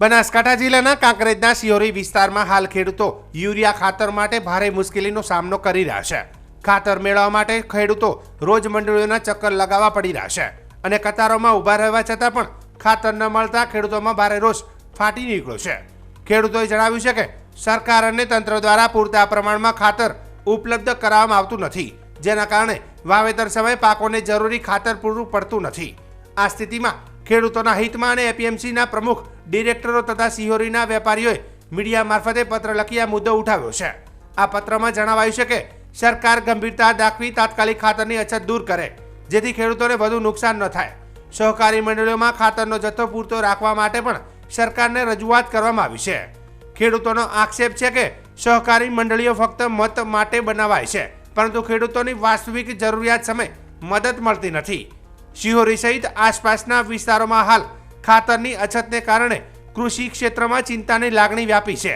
બનાસકાંઠા જિલ્લાના કાંકરેજના સિયોરી વિસ્તારમાં હાલ ખેડૂતો યુરિયા ખાતર માટે ભારે મુશ્કેલીનો સામનો કરી રહ્યા છે. ખાતર મેળવવા માટે ખેડૂતો રોજ મંડળીઓના ચક્કર લગાવવા પડી રહ્યા છે અને કતારોમાં ઊભા રહેવા છતાં પણ ખાતર ન મળતા ખેડૂતોમાં ભારે રોષ ફાટી નીકળ્યો છે. ખેડૂતોએ જણાવ્યું છે કે સરકાર અને તંત્ર દ્વારા પૂરતા પ્રમાણમાં ખાતર ઉપલબ્ધ કરાવવામાં આવતું નથી, જેના કારણે વાવેતર સમયે પાકોને જરૂરી ખાતર પૂરું પડતું નથી. આ સ્થિતિમાં ખેડૂતોના હિતમાં અને એપીએમસીના પ્રમુખ, ડિરેક્ટરો તથા સિહોરીના વેપારીઓએ મીડિયા મારફતે પત્ર લખી આ મુદ્દો ઉઠાવ્યો છે. આ પત્રમાં જણાવાયું છે કે, સરકાર ગંભીરતા દાખવી તાત્કાલિક ખાતરની અછત દૂર કરે, જેથી ખેડૂતોને વધુ નુકસાન ન થાય. સહકારી મંડળીઓમાં ખાતરનો જથ્થો પૂરતો રાખવા માટે પણ સરકારને રજૂઆત કરવામાં આવી છે. ખેડૂતોનો આક્ષેપ છે કે, સહકારી મંડળીઓ ફક્ત મત માટે બનાવાય છે, પરંતુ ખેડૂતોની વાસ્તવિક જરૂરિયાત સમય મદદ મળતી નથી. શિહોરી સહિત આસપાસના વિસ્તારોમાં હાલ ખાતરની અછતને કારણે કૃષિ ક્ષેત્રમાં ચિંતાની લાગણી વ્યાપી છે.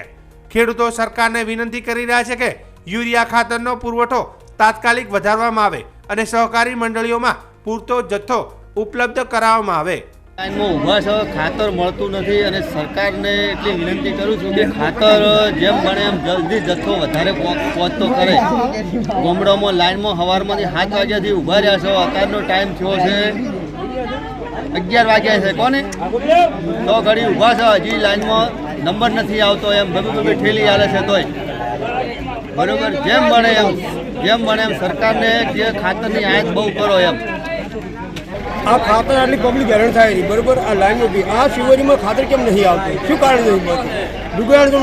ખેડૂતો સરકારને વિનંતી કરી રહ્યા છે કે યુરિયા ખાતરનો પુરવઠો તાત્કાલિક વધારવામાં આવે અને સહકારી મંડળીઓમાં પૂરતો જથ્થો ઉપલબ્ધ કરાવવામાં આવે. લાઈનમાં ઊભા છો, ખાતર મળતું નથી અને સરકારને એટલી વિનંતી કરું છું કે ખાતર જેમ બને એમ જલ્દી જથ્થો વધારે પહોંચતો કરે. ગામડામાં લાઈનમાં સવારમાંથી સાત વાગ્યાથી ઊભા રહ્યા છો. અત્યારનો ટાઈમ થયો છે અગિયાર વાગ્યા છે. કોને? તો ઘડી ઊભા છો. હજી લાઈનમાં નંબર નથી આવતો એમ. ભગી ભગી ઠેલી હાલે છે તોય. બરોબર? જેમ બને એમ, જેમ બને એમ સરકારને જે ખાતરની આયાત બહુ કરો એમ. આ ખાતર આટલી પબ્લિક હેરાન થાય નહીં બરોબર? આ લાઈન ઊભી આ શિવરીમાં ખાતર કેમ નહીં આવતું? શું કારણ નહીં મળતું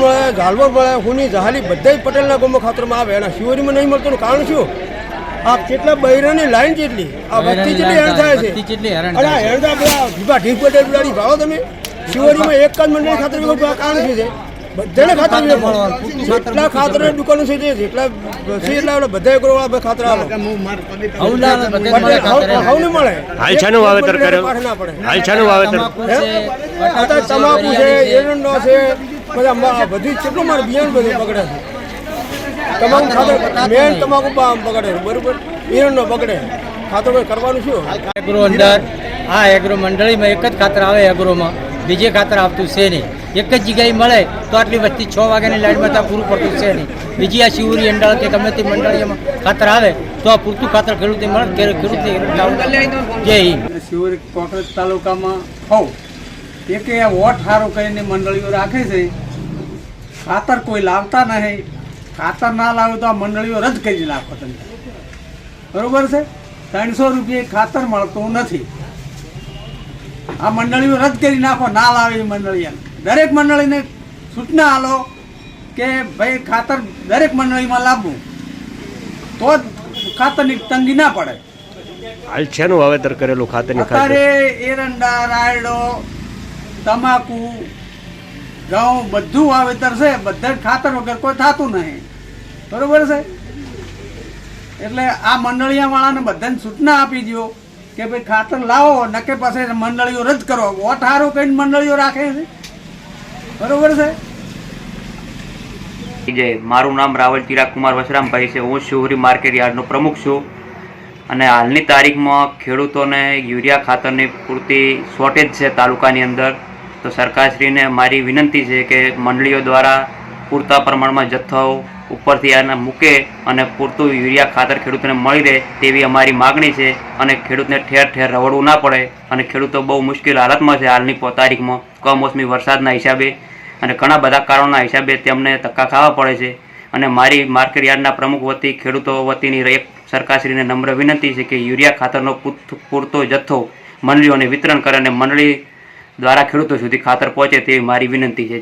મળે ઝાલવર મળે હુની જહાલી બધા જ પટેલના ગામમાં ખાતરમાં આવે. અને આ શિવરીમાં નહીં મળતું એનું કારણ શું? આ કેટલા બૈરાની લાઈન જેટલી? આ વસ્તી જેટલી હેરાન થાય છે. કેટલી હેરાન થાય પેલા ઢીબા પટેલ બિલાડી ભાવો તમે. શિવરીમાં એક જ મંડળી ખાતર કારણ શું છે? બધાને ખાતર વિભાગ જેટલા ખાતર દુકાનો છે જેટલા છે એટલા ઓલા બધા એગ્રો વાળા ખાતર આવે હવલા અને મળે. હાલ શાનું વાવેતર કર્યો? હાલ શાનું વાવેતર? તમાકુ છે અત્યારે તમાકુ છે એરંડો છે બધા બધી કેટલું મારે બિયારણ બધું પકડે છે. તમાકુ ખાતર મેન તમાકુ પકડે બરોબર? એરંડો પકડે ખાતર કરવાનું શું? એગ્રો અંદર આ એગ્રો મંડળીમાં એક જ ખાતર આવે એગ્રોમાં બીજે ખાતર આવતું છે નહીં. એક જ જગ્યાએ મળે તો આટલી વસ્તી છ વાગ્યાની લાઈનમાં ત્યાં પૂરું પડતું છે નહીં. બીજી આ શિવરી અંડાળ કે ગમે તે મંડળીમાં ખાતર આવે, તો આ પૂરતું ખાતર ખેડૂતે મળે, કે ખેડૂતને જય શિવરી કોટરજ તાલુકામાં હોવ એક એ વોટ સારું કરીને મંડળીઓ રાખે છે. ખાતર કોઈ લાવતા નહીં. ખાતર ના લાવે તો આ મંડળીઓ રદ કરી નાખો તમે બરોબર છે? ત્રણસો રૂપિયા ખાતર મળતું નથી. આ મંડળીઓ રદ કરી નાખો, ના લાવે એ મંડળીઓ દરેક મંડળીને સૂચના આલો કે ભાઈ ખાતર દરેક મંડળીમાં લાવવું. તો જ ખાતરની તંગી ના પડે. હાલ શેનું વાવેતર કરેલું ખાતરની ખાતર? અત્યારે એરંડા રાયડો તમાકુ ઘઉં બધું વાવેતર છે. બધા ખાતર વગર કોઈ થતું નહીં. બરોબર છે? એટલે આ મંડળિયા વાળાને બધાને સૂચના આપી દો કે ભાઈ ખાતર લાવો. નકે પાસે મંડળીઓ રદ કરો. વોટ હારું કઈ મંડળીઓ રાખે છે? બરોબર છે? જય મારું નામ રાવલ ચિરાગ કુમાર વસરામભાઈ છે. હું શિવરી માર્કેટ યાર્ડનો પ્રમુખ છું અને હાલની તારીખમાં ખેડૂતોને યુરિયા ખાતરની પૂરતી શોર્ટેજ છે તાલુકાની અંદર. તો સરકારશ્રીને મારી વિનંતી છે કે મંડળીઓ દ્વારા પૂરતા પ્રમાણમાં જથ્થો ઉપરથી આને મૂકે અને પૂરતું યુરિયા ખાતર ખેડૂતોને મળી રહે તેવી અમારી માગણી છે અને ખેડૂતને ઠેર ઠેર રવડવું ના પડે અને ખેડૂતો બહુ મુશ્કેલ હાલતમાં છે હાલની તારીખમાં. કમોસમી વરસાદના હિસાબે અને ઘણા બધા કારણોના હિસાબે તેમને ધક્કા ખાવા પડે છે. અને મારી માર્કેટ યાર્ડના પ્રમુખ વતી, ખેડૂતો વતીની એક સરકારશ્રીને નમ્ર વિનંતી છે કે યુરિયા ખાતરનો પૂરતો જથ્થો મંડળીઓને વિતરણ કરે અને મંડળી દ્વારા ખેડૂતો સુધી ખાતર પહોંચે તેવી મારી વિનંતી છે.